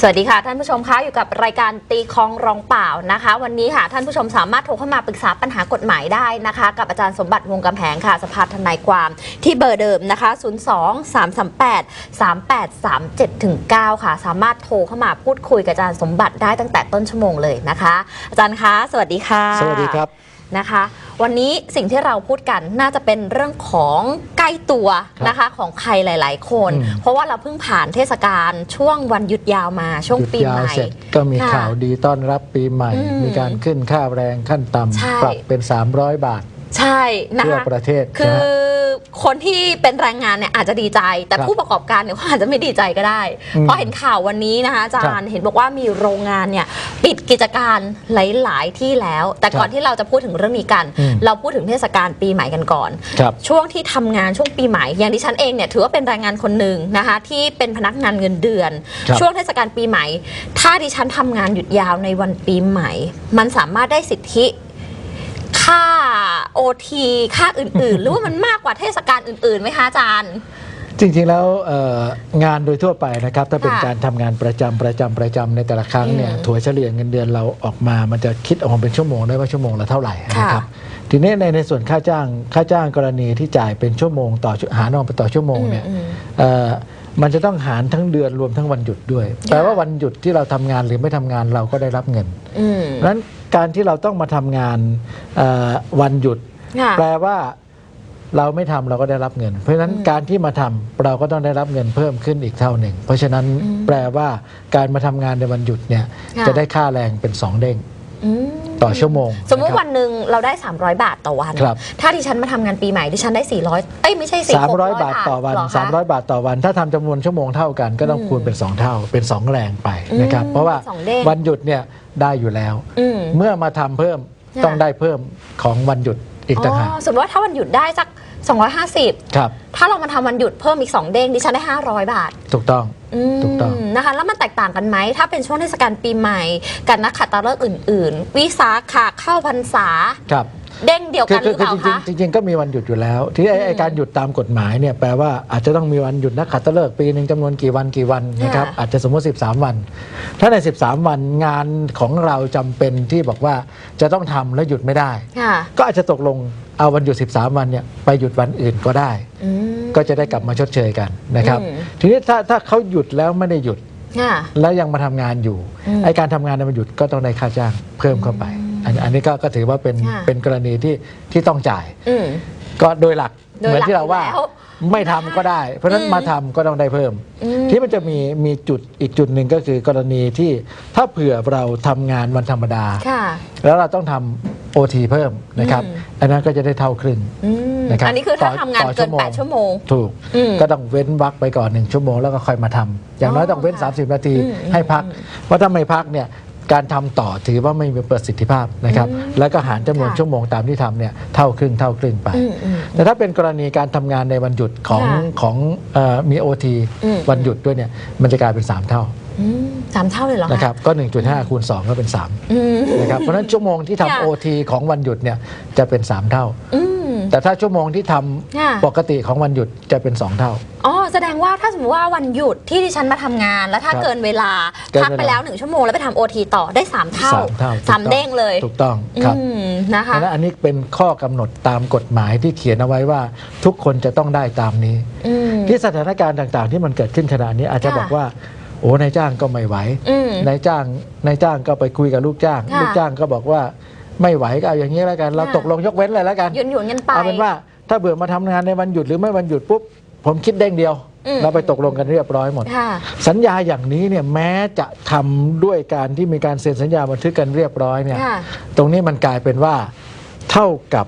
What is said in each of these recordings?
สวัสดีค่ะ ท่านผู้ชมคะอยู่กับรายการตีคลองรองเปล่านะคะ วันนี้ค่ะท่านผู้ชมสามารถโทรเข้ามาปรึกษาปัญหากฎหมายได้นะคะ กับอาจารย์สมบัติวงศ์กำแพงค่ะสภาทนายความที่เบอร์เดิมนะคะ 02 338 3837ถึง9ค่ะ สามารถโทรเข้ามาพูดคุยกับอาจารย์สมบัติได้ตั้งแต่ต้นชั่วโมงเลยนะคะ อาจารย์คะ สวัสดีค่ะ สวัสดีครับนะคะ วันนี้สิ่งที่เราพูดกันน่าจะเป็นเรื่องของใกล้ตัวนะคะของใครหลาย ๆ คนอืมเพราะว่าเราเพิ่งผ่านเทศกาลช่วงวันหยุดยาวมาช่วงหยุดปียาใหวม่เสร็จก็มีค่ะข่าวดีต้อนรับปีใหม่อืมมีการขึ้นค่าแรงขั้นต่ใช่ำปรับเป็น 300 บาท ใช่นะเพื่อคะประเทศคืนะอฮะ คนที่เป็นแรงงานเนี่ยอาจจะดีใจ แต่ครับผู้ประกอบการเนี่ยเขาอาจจะไม่ดีใจก็ได้ อืมเพราะเห็นข่าววันนี้นะคะอาจารครัย์บเห็นบอกว่ามีโรงงานเนี่ยปิดกิจการหลาย ๆ ที่แล้ว แต่ก่อนครับที่เราจะพูดถึงเรื่องนี้กัน อืม เราพูดถึงเทศกาลปีใหม่กันก่อน ครับ ช่วงที่ทำงานช่วงปีใหม่อย่างดิฉันเองเนี่ยถือว่าเป็นแรงงานคนหนึ่งนะคะ ที่เป็นพนักงานเงินเดือน ครับ ช่วงเทศกาลปีใหม่ ถ้าดิฉันทำงานหยุดยาวในวันปีใหม่ มันสามารถได้สิทธิ ค่าโอทีค่าอื่น ๆ หรือว่ามันมากกว่าเทศกาลอื่นๆไหมคะอาจารย์ จริงๆแล้วเอ่องานโดยทั่วไปนะครับ ถ้าเป็นค่ะการทำงานประจำประจำประจำในแต่ละครั้งเนี่ยอืมถัวเฉลี่ยเงินเดือนเราออกมา มันจะคิดออกมาเป็นชั่วโมงได้ว่าชั่วโมงละเท่าไหร่ค่ะนะครับ ทีนี้ในในส่วนค่าจ้างค่าจ้างกรณีที่จ่ายเป็นชั่วโมงต่อชั่วหารออกไปต่อชั่วโมงเนี่ยอืม เอ่อ มันจะต้องหารทั้งเดือนรวมทั้งวันหยุดด้วย แปลว่าวันหยุดที่เราทำงานหรือไม่ทำงานเราก็ได้รับเงินอืมเพราะฉะนั้นการที่เราต้องมาทำงานเอ่อวันหยุดค่ะแปลว่าเราไม่ทำเราก็ได้รับเงิน เพราะฉะนั้นอืมการที่มาทำเราก็ต้องได้รับเงินเพิ่มขึ้นอีกเท่าหนึ่ง เพราะฉะนั้นอืมแปลว่าการมาทำงานในวันหยุดเนี่ยค่ะจะได้ค่าแรงเป็น2เด้ง อืมต่อชั่วโมงสมมุตินะครับ วันหนึ่งเราได้ 300 บาทต่อวัน ครับ ถ้าดิฉันมาทำงานปีใหม่ดิฉันได้ 400 เอ้ย ไม่ใช่4สามร้อยบาทต่อวันเหรคะ300 บาทต่อวัน ถ้าทำจำนวนชั่วโมงเท่ากันก็ต้องอืมคูณเป็น 2 เท่าเป็น 2 แรงไปนะครับ อืมเพราะว่าสองเด้ง วันหยุดเนี่ยได้อยู่แล้ว อืม เมื่อมาทำเพิ่มค่ะ ต้องได้เพิ่มของวันหยุดอีกต่างหาก อ๋อสมมติว่าถ้าวันหยุดได้สัก 250 ครับ ถ้าเรามาทำวันหยุดเพิ่มอีก 2 เด้งดิฉันได้ 500 บาทถูกต้องอืมถูกต้องนะคะแล้วมันแตกต่างกันไหม ถ้าเป็นช่วงเทศกาลปีใหม่ กับนักขัตฤกษ์อื่น ๆ วิสาขะเข้าพรรษา ครับ เด้งเดียวคืกันหรือเปล่าจริงคะๆจริงๆก็มีวันหยุดอยู่แล้ว ที่ไอ้ไอ้การหยุดตามกฎหมายเนี่ยแปลว่าอาจจะต้องมีวันหยุดนักขัตฤกษ์ปีหนึ่งจำนวนกี่วันกี่วันนะครับค่ะอาจจะสมมติ 13 วัน ถ้าใน 13 วันงานของเราจำเป็นที่บอกว่าจะต้องทำแล้วหยุดไม่ได้ ค่ะ ก็อาจจะตกลงเอาวันหยุด 13 วันเนี่ยไปหยุดวันอื่นก็ได้ อืม ก็จะได้กลับมาชดเชยกันนะครับอืม ทีนี้ถ้าถ้าเขาหยุดแล้วไม่ได้หยุดค่ะ แล้วยังมาทำงานอยู่อืม ไอการทำงานในวันหยุดก็ต้องได้ค่าจ้างเพิ่มเข้าไป อันอันนี้ก็ก็ถือว่าเป็นค่ะ เป็นกรณีที่ที่ต้องจ่าย อืม ก็โดยหลักโดยเหมือนหลักที่เราว่าอยู่แล้วไม่ทำก็ได้ เพราะฉะนั้นอืมมาทำก็ต้องได้เพิ่ม อืมที่มันจะมีมีจุดอีกจุดหนึ่งก็คือกรณีที่ถ้าเผื่อเราทำงานวันธรรมดา ค่ะแล้วเราต้องทำโอทีเพิ่มนะครับ อืม อันนั้นก็จะได้เท่าครึ่ง อืมนะครับอันนี้คือถ้าต่อทำงานต่อเกินชั่วโมง 8 ชั่วโมง ถูก อืมก็ต้องเว้นวักไปก่อนหนึ่งชั่วโมงแล้วก็ค่อยมาทำอย่างน้อยต้องเว้นค่ะ30 นาทีอืมให้พัก เพราะถ้าไม่พักเนี่ย การทำต่อถือว่าไม่มีประสิทธิภาพนะครับอืมแล้วก็หารจำนวนค่ะชั่วโมงตามที่ทำเนี่ยเท่าครึ่งเท่าครึ่งไปอืมอืมแต่ถ้าเป็นกรณีการทำงานในวันหยุดของค่ะของเออมีโอทีอืมวันหยุดด้วยเนี่ยมันจะกลายเป็น 3 เท่าอืมสามเท่าเลยเหรอคะนะครับก็ 1.5 คูณ 2 ก็เป็น3อืมนะครับเพราะฉะนั้นชั่วโมงที่ค่ะทำโอทีของวันหยุดเนี่ยจะเป็น 3 เท่าอืม แต่ถ้าชั่วโมงที่ทำค่ะ ปกติของวันหยุดจะเป็น 2 เท่า อ๋อแสดงว่าถ้าสมมติว่าวันหยุดที่ดิฉันมาทำงาน แล้วถ้าครับเกินเวลาเกินพักเวลา ไปแล้วหนึ่งชั่วโมงแล้วไปทำโอทีต่อได้3เท่าสามเท่าสามเด้งเลยถูกต้องครับอืมนะคะ ดังนั้นอันนี้เป็นข้อกำหนดตามกฎหมายที่เขียนเอาไว้ว่าทุกคนจะต้องได้ตามนี้ อืม ที่สถานการณ์ต่างๆ ที่มันเกิดขึ้นขณะนี้อาจจะค่ะบอกว่า โอ้นายจ้างก็ไม่ไหวอืมนายจ้างนายจ้างก็ไปคุยกับลูกจ้าง ค่ะ ลูกจ้างก็บอกว่า ไม่ไหวก็เอาอย่างนี้แล้วกัน เราค่ะตกลงยกเว้นเลยแล้วกัน หยุนหยุนๆกันไปเอาเป็นว่าถ้าเบื่อมาทำงานในวันหยุดหรือไม่วันหยุดปุ๊บผมคิดเด้งเดียวอืมเราไปตกลงกันเรียบร้อยหมดค่ะสัญญาอย่างนี้เนี่ยแม้จะทำด้วยการที่มีการเซ็นสัญญาบันทึกกันเรียบร้อยเนี่ยค่ะตรงนี้มันกลายเป็นว่าเท่ากับ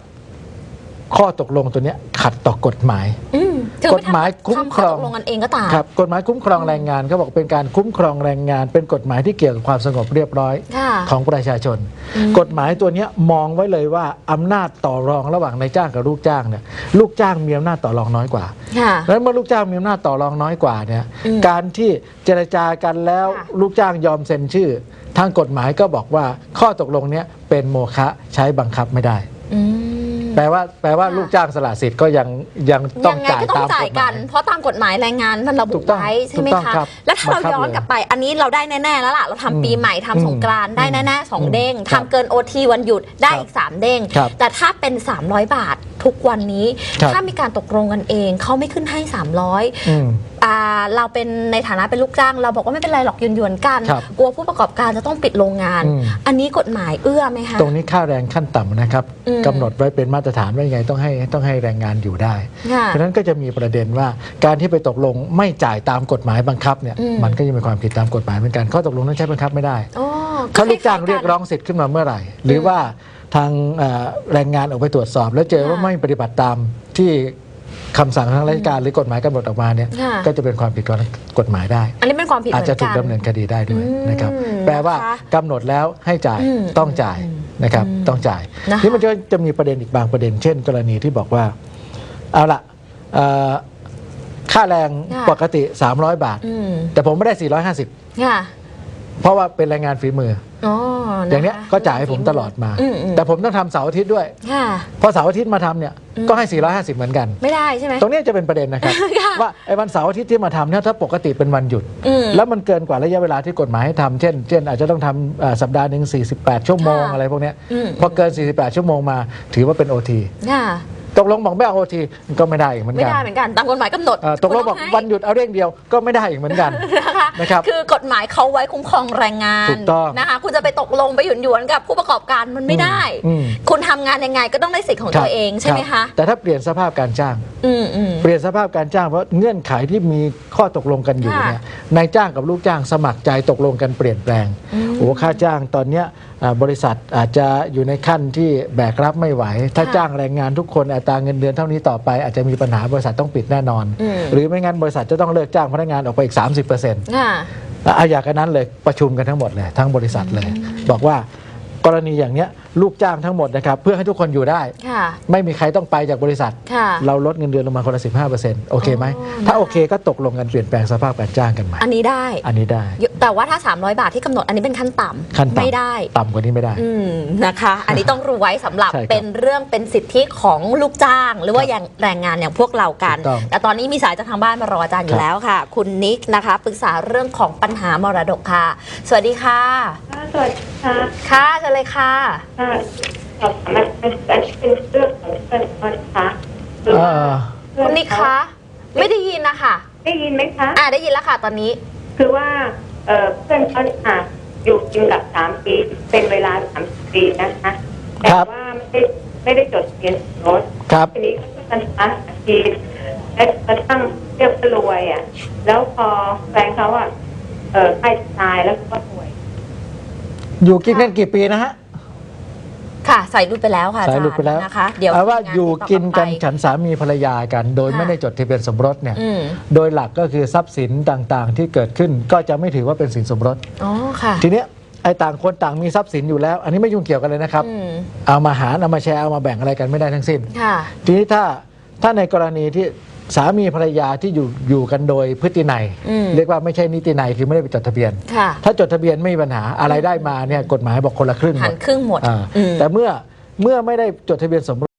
ข้อตกลงตัวเนี้ยขัดต่อกฎหมายอืม ถึงกฎหมายคุ้มครองทำข้ตกลงกันเองก็ตามครับกฎหมายคุ้มครองแรงงานเขาบอกเป็นการคุ้มครองแรงงาน เป็นกฎหมายที่เกี่ยวกับความสงบเรียบร้อยค่ะของประชาชนอืมกฎหมายตัวเนี้ยมองไว้เลยว่าอำนาจต่อรองระหว่างนายจ้างกับลูกจ้างเนี่ยลูกจ้างมีอำนาจต่อรองน้อยกว่าค่ะแล้วเมื่อลูกจ้างมีอำนาจต่อรองน้อยกว่าเนี่ยอืมการที่เจรจากันแล้วค่ะลูกจ้างยอมเซ็นชื่อ ทางกฎหมายก็บอกว่าข้อตกลงเนี้ยเป็นโมฆะใช้บังคับไม่ได้อืม แปลว่าแปลว่าค่ะลูกจ้างสละสิทธิ์ก็ยังยังต้องยังไงจ่ายก็ต้อตางมจ่ายกฎหกัมานยเพราะตามกฎหมายแรงงานมันระถูบุกต้องไว้ใช่ไหมถูกต้องคะครับแล้วถ้าเราบังคับย้อนเลยกลับไป อันนี้เราได้แน่ๆแล้วล่ะเราทำอืมปีใหม่ทำอืมสงกรานต์ได้แน่ๆสองอืมเด้งครัทำบเกินโอทีวันหยุดได้ครับอีก 3 เด้งครับแต่ถ้าเป็น 300 บาททุกวันนี้ครับถ้ามีการตกลงกันเองเขาไม่ขึ้นให้ 300อืมอ่าเราเป็นในฐานะเป็นลูกจ้าง เราบอกว่าไม่เป็นไรหรอกหยวนๆกันครับกลัวผู้ประกอบการจะต้องปิดโรงงานอืมอันนี้กฎหมายเอื้อไหมคะตรงนี้ค่าแรงขั้นต่ำนะครับอืมกำหนดไว้เป็นมาตรฐานว่ายังไงต้องให้ต้องให้แรงงานอยู่ได้ค่ะเพราะฉะนั้นก็จะมีประเด็นว่าการที่ไปตกลงไม่จ่ายตามกฎหมายบังคับเนี่ยอืมมันก็ยังเป็นความผิดตามกฎหมายเหมือนกันข้อตกลงนั้นใช้บังคับไม่ได้อ๋อถ้าลูกจ้างคล้ๆนเรียกร้องสิทธิ์ขึ้นมาเมื่อไหร่ หรือว่าทางเอ่อแรงงานออกไปตรวจสอบ แล้วเจอว่าค่ะไม่ปฏิบัติตามที่ คำสั่งทางราชการหรือกฎหมายกำหนดออกมาเนี่ย ค่ะ ก็จะเป็นความผิดกฎหมายได้ อันนี้เป็นความผิดเหอาจมือนจะถูกักนดำเนินคดีได้ด้วยอืมนะครับแปลว่านะคะกำหนดแล้วให้จ่ายอืมต้องจ่ายนะครับ อืมต้องจ่ายนะคะนี่มันจะจะมีประเด็นอีกบางประเด็น เช่น กรณีที่บอกว่า เอาละเอ่อค่าแรงค่ะ ปกติ 300 บาท อืมแต่ผมไม่ได้ 450 ค่ะ เพราะว่าเป็นแรงงานฝีมือ อ๋ออนะคะย่างเนี้ยก็จ่ายให้ผมตลอดมาอืมอืมแต่ผมต้องทำเสาร์อาทิตย์ด้วยค่ะพอเสาร์อาทิตย์มาทำเนี่ยอืมก็ให้ 450 เหมือนกัน ไม่ได้ใช่ไหมตรงเนี้ยจะเป็นประเด็นนะครับค่ะว่าไอ้วันเสาร์อาทิตย์ที่มาทำเนี่ยถ้าปกติเป็นวันหยุดอืมแล้วมันเกินกว่าระยะเวลาที่กฎหมายให้ทำเช่น เช่นอาจจะต้องทำเอ่อสัปดาห์หนึ่ง48 ชั่วโมงค่ะอะไรพวกเนี้ยอืมพอเกิน 48 ชั่วโมงมาถือว่าเป็น OT ค่ะ ตกลงบอกไม่เอา OT ก็ไม่ได้อีกเหมือนไม่กันได้เหมือนกันตามกฎหมายกำหนดเอ่อตกลงบอกคุณวันหยุดเอาเรื่องเดียวก็ไม่ได้อีกเหมือนกัน นะคะนะครับคือกฎหมายเขาไว้คุ้มครองแรงงานถูกต้องนะคะ คุณจะไปตกลงไปหยวนหยวนๆกับผู้ประกอบการมันไม่ได้ อืม คุณทำงานยังไงก็ต้องได้สิทธิ์ของตัวเองใช่ไหมรัคะบแต่ถ้าเปลี่ยนสภาพการจ้าง อืมอืม เปลี่ยนสภาพการจ้างเพราะเงื่อนไขที่มีข้อตกลงกันอยู่ค่ะเนี่ยนายจ้างกับลูกจ้างสมัครใจตกลงกันเปลี่ยนแปลงอืมโอ้ค่าจ้างตอนเนี้ยอ่า บริษัทอาจจะอยู่ในขั้นที่แบกรับไม่ไหว ถ้าค่ะจ้างแรงงานทุกคนอัตราเงินเดือนเท่านี้ต่อไปอาจจะมีปัญหาบริษัทต้องปิดแน่นอนอืมหรือไม่งั้นบริษัทจะต้องเลิกจ้างพนักงานออกไปอีก 30%อค่ะ่ะอยากกันนั้นเลยประชุมกันทั้งหมดเลยทั้งบริษัทเลย บอกว่า กรณีอย่างเนี้ยลูกจ้างทั้งหมดนะครับเพื่อให้ทุกคนอยู่ได้ ค่ะ ไม่มีใครต้องไปจากบริษัท ค่ะ เราลดเงินเดือนลงมาคนละ15%โอเคไหมอ๋อถ้าโอเคก็ตกลงกันเปลี่ยนแปลงสภาพการจ้างกันใหม่อันนี้ได้ อันนี้ได้ แต่ว่าถ้า 300 บาทที่กำหนดอันนี้เป็นขั้นต่ำขั้นต่ำไม่ได้ ต่ำกว่านี้ไม่ได้ อืมนะคะ อันนี้ต้องรู้ไว้สำหรับใช่ครับเป็นเรื่องเป็นสิทธิของลูกจ้าง หรือว่าครับอย่างแรงงานอย่างพวกเรากัน ถูกต้องแต่ตอนนี้มีสายจากทางบ้านมารออาจารย์อคยู่รับ แล้วค่ะ คุณนิกนะคะปรึกษาเรื่องของปัญหามรดกค่ะ สวัสดีค่ะ ค่ะสวัสดีค่ะค่ะเชิญเลยค่ะ ค่ะสอบถามมันเป็นเป็นเรื่องของเพื่อนเขานะคะคือเอ่ว่าอเพื่อคุนณนิกเขาคะไม่ได้ยินนะคะได้ยินไหมคะ อ่าได้ยินแล้วค่ะตอนนี้ คือว่าเอ่อเพื่อนเขาค่ะอยู่กินกับสามปี เป็นเวลาสามปีนะคะ แต่ครับว่าไม่ได้ไม่ได้จดทะเบียนสมรสครับ ทีนี้เขาก็กันหาอาชีพและกระทั่งเรียกว่ารวยอะ แล้วพอแฟนเขาอะเอ่อใกล้จะตายแล้วก็ป่วย อยู่กินกันกี่ปีนะฮะค่ะใส่รุดไปแล้วค่ะอาสายจารหลุดไปแล้วย์นะคะเดี๋ยวเอาว่าทีมงอยู่กินกันติดต่อฉันสามีภรรยากัน โดยค่ะไม่ได้จดทะเบียนสมรสเนี่ย อืมโดยหลักก็คือทรัพย์สินต่างๆ ที่เกิดขึ้นก็จะไม่ถือว่าเป็นสินสมรส อ๋อค่ะทีเนี้ยไอ้ต่างคนต่างมีทรัพย์สินอยู่แล้ว อันนี้ไม่ยุ่งเกี่ยวกันเลยนะครับ อืมเอามาหารเอามาแชร์เอามาแบ่งอะไรกันไม่ได้ทั้งสิ้น ค่ะ ทีนี้ถ้าถ้าในกรณีที่ สามีภรรยาที่อยู่อยู่กันโดยพฤตินัย อืม เรียกว่าไม่ใช่นิตินัยคือไม่ได้ไปจดทะเบียน ค่ะ ถ้าจดทะเบียนไม่มีปัญหาอะไรได้มาเนี่ยกฎหมายบอกคนละครึ่งหหัมนดครึ่งหมดอ่าอืม แต่เมื่อเมื่อไม่ได้จดทะเบียนสมรส